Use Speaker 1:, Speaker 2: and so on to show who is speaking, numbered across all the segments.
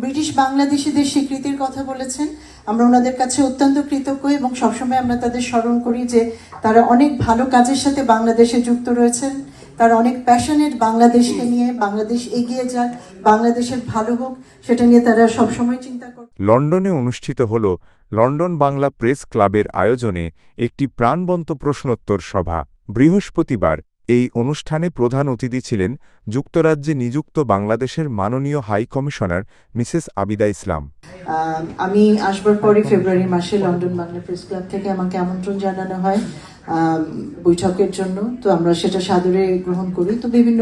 Speaker 1: British বাংলাদেশিদের স্বীকৃতির কথা বলেছেন। আমরা ওনাদের কাছে অত্যন্ত কৃতজ্ঞ এবং সবসময় আমরা তাদের স্মরণ করি যে তারা অনেক ভালো কাজের সাথে বাংলাদেশে যুক্ত রয়েছেন। তারা অনেক প্যাশনেট বাংলাদেশকে নিয়ে বাংলাদেশ এগিয়ে যাক, বাংলাদেশের ভালো হোক, সেটা নিয়ে তারা সবসময় চিন্তা করে
Speaker 2: লন্ডনে অনুষ্ঠিত হল লন্ডন বাংলা প্রেস ক্লাবের আয়োজনে একটি প্রাণবন্ত প্রশ্নোত্তর সভা, বৃহস্পতিবার। এই অনুষ্ঠানে প্রধান অতিথি ছিলেন যুক্তরাজ্যে নিযুক্ত বাংলাদেশের মাননীয় high commissioner Mrs Abida Islam.
Speaker 1: আমি আসবার পরে ফেব্রুয়ারি মাসে লন্ডন বাংলা প্রেস ক্লাব থেকে আমাকে আমন্ত্রণ জানানো হয় বৈঠকের জন্য। তো আমরা সেটা সাদরে গ্রহণ করি। তো বিভিন্ন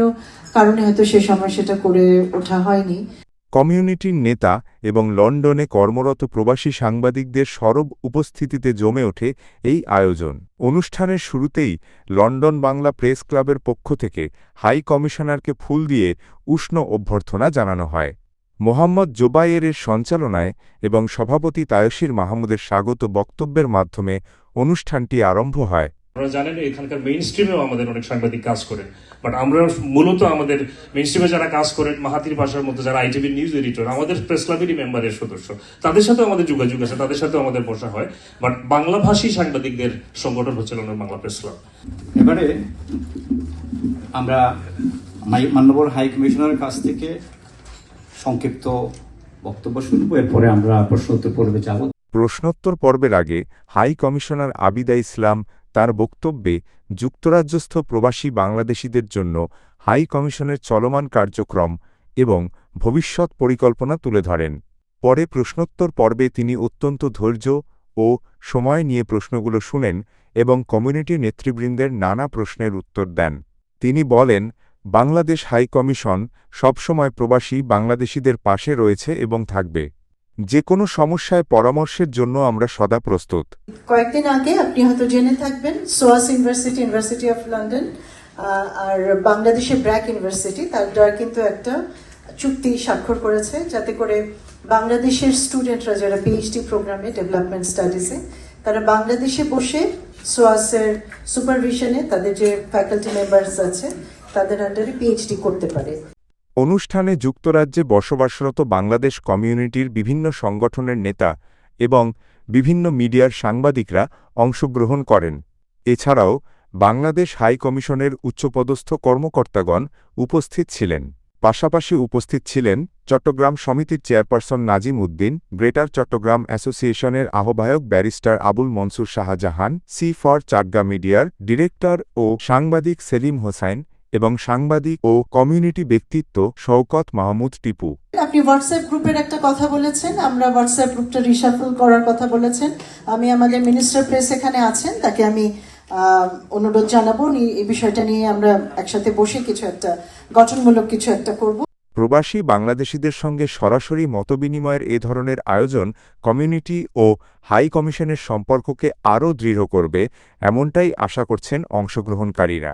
Speaker 1: কারণে হয়তো সে সময় সেটা করে ওঠা হয়নি।
Speaker 2: কমিউনিটির নেতা এবং লন্ডনে কর্মরত প্রবাসী সাংবাদিকদের সরব উপস্থিতিতে জমে ওঠে এই আয়োজন। অনুষ্ঠানের শুরুতেই লন্ডন বাংলা প্রেস ক্লাবের পক্ষ থেকে হাই কমিশনারকে ফুল দিয়ে উষ্ণ অভ্যর্থনা জানানো হয়। মোহাম্মদ জোবায়েরের সঞ্চালনায় এবং সভাপতি তায়সির মাহমুদের স্বাগত বক্তব্যের মাধ্যমে অনুষ্ঠানটি আরম্ভ হয়।
Speaker 3: আপনারা জানেন এখানকার মেইন স্ট্রিমেও আমাদের অনেক সাংবাদিক কাজ করেন বাট আমরা মূলত আমাদের মেইন স্ট্রিমে যারা কাজ করেন মাহাতির ভাষার মতো যারা আইটিভি নিউজ এডিটর আমাদের প্রেস ক্লাবেরই মেম্বারের সদস্য তাদের সাথেও আমাদের যোগাযোগ আছে তাদের সাথেও আমাদের বসা হয়। বাট বাংলাভাষী সাংবাদিকদের সংগঠন হচ্ছে লন্ডন বাংলা প্রেস ক্লাব
Speaker 4: এবারে আমরা মাননীয় হাই কমিশনারের কাছ থেকে সংক্ষিপ্ত বক্তব্য শুনব এরপরে আমরা প্রশ্ন উত্তর পর্বে যাব।
Speaker 2: প্রশ্নোত্তর পর্বের আগে হাই কমিশনার আবিদা ইসলাম তার বক্তব্যে যুক্তরাজ্যস্থ প্রবাসী বাংলাদেশিদের জন্য হাই কমিশনের চলমান কার্যক্রম এবং ভবিষ্যৎ পরিকল্পনা তুলে ধরেন। পরে প্রশ্নোত্তর পর্বে তিনি অত্যন্ত ধৈর্য ও সময় নিয়ে প্রশ্নগুলো শুনেন এবং কমিউনিটি নেতৃবৃন্দের নানা প্রশ্নের উত্তর দেন। তিনি বলেন, বাংলাদেশ হাই কমিশন সবসময় প্রবাসী বাংলাদেশিদের পাশে রয়েছে এবং থাকবে। যে কোনো সমস্যায় পরামর্শের জন্য আমরা সদা প্রস্তুত।
Speaker 1: কয়েকদিন আগে আপনি হয়তো জেনে থাকবেন, SOAS university university of London আর বাংলাদেশের ব্র্যাক ইউনিভার্সিটি, তারা কিন্তু একটা চুক্তি স্বাক্ষর করেছে যাতে করে বাংলাদেশের স্টুডেন্টরা যারা পিএইচডি প্রোগ্রামে ডেভেলপমেন্ট স্টাডিজে তারা বাংলাদেশে বসে সোয়াসের সুপারভিশনে তাদের যে ফ্যাকাল্টি মেম্বার্স আছে, তাদের আন্ডারে পিএইচডি করতে পারে।
Speaker 2: অনুষ্ঠানে যুক্তরাজ্যে বসবাসরত বাংলাদেশ কমিউনিটির বিভিন্ন সংগঠনের নেতা এবং বিভিন্ন মিডিয়ার সাংবাদিকরা অংশগ্রহণ করেন। এছাড়াও, বাংলাদেশ হাই কমিশনের উচ্চপদস্থ কর্মকর্তাগণ উপস্থিত ছিলেন। পাশাপাশি উপস্থিত ছিলেন চট্টগ্রাম সমিতির চেয়ারপারসন নাজিম উদ্দিন, গ্রেটার চট্টগ্রাম অ্যাসোসিয়েশনের আহ্বায়ক barrister Abul Mansur Shahjahan, C for Chatga মিডিয়ার ডিরেক্টর ও সাংবাদিক সেলিম হোসাইন এবং সাংবাদিক ও কমিউনিটি ব্যক্তিত্ব শওকত মাহমুদ টিপু।
Speaker 1: আপনি হোয়াটসঅ্যাপ গ্রুপের একটা কথা বলেছেন আমরা হোয়াটসঅ্যাপ গ্রুপটা রিসাফল করার কথা বলেছেন। আমি আমাদের মিনিস্টার প্রেস এখানে আছেন তাকে আমি অনুরোধ জানাব এই বিষয়টা নিয়ে আমরা একসাথে বসে কিছু একটা গঠনমূলক কিছু একটা করব।
Speaker 2: প্রবাসী বাংলাদেশিদের সঙ্গে সরাসরি মতবিনিময়ের এ ধরনের আয়োজন কমিউনিটি ও হাই কমিশনের সম্পর্ককে আরও দৃঢ় করবে এমনটাই আশা করছেন অংশগ্রহণকারীরা।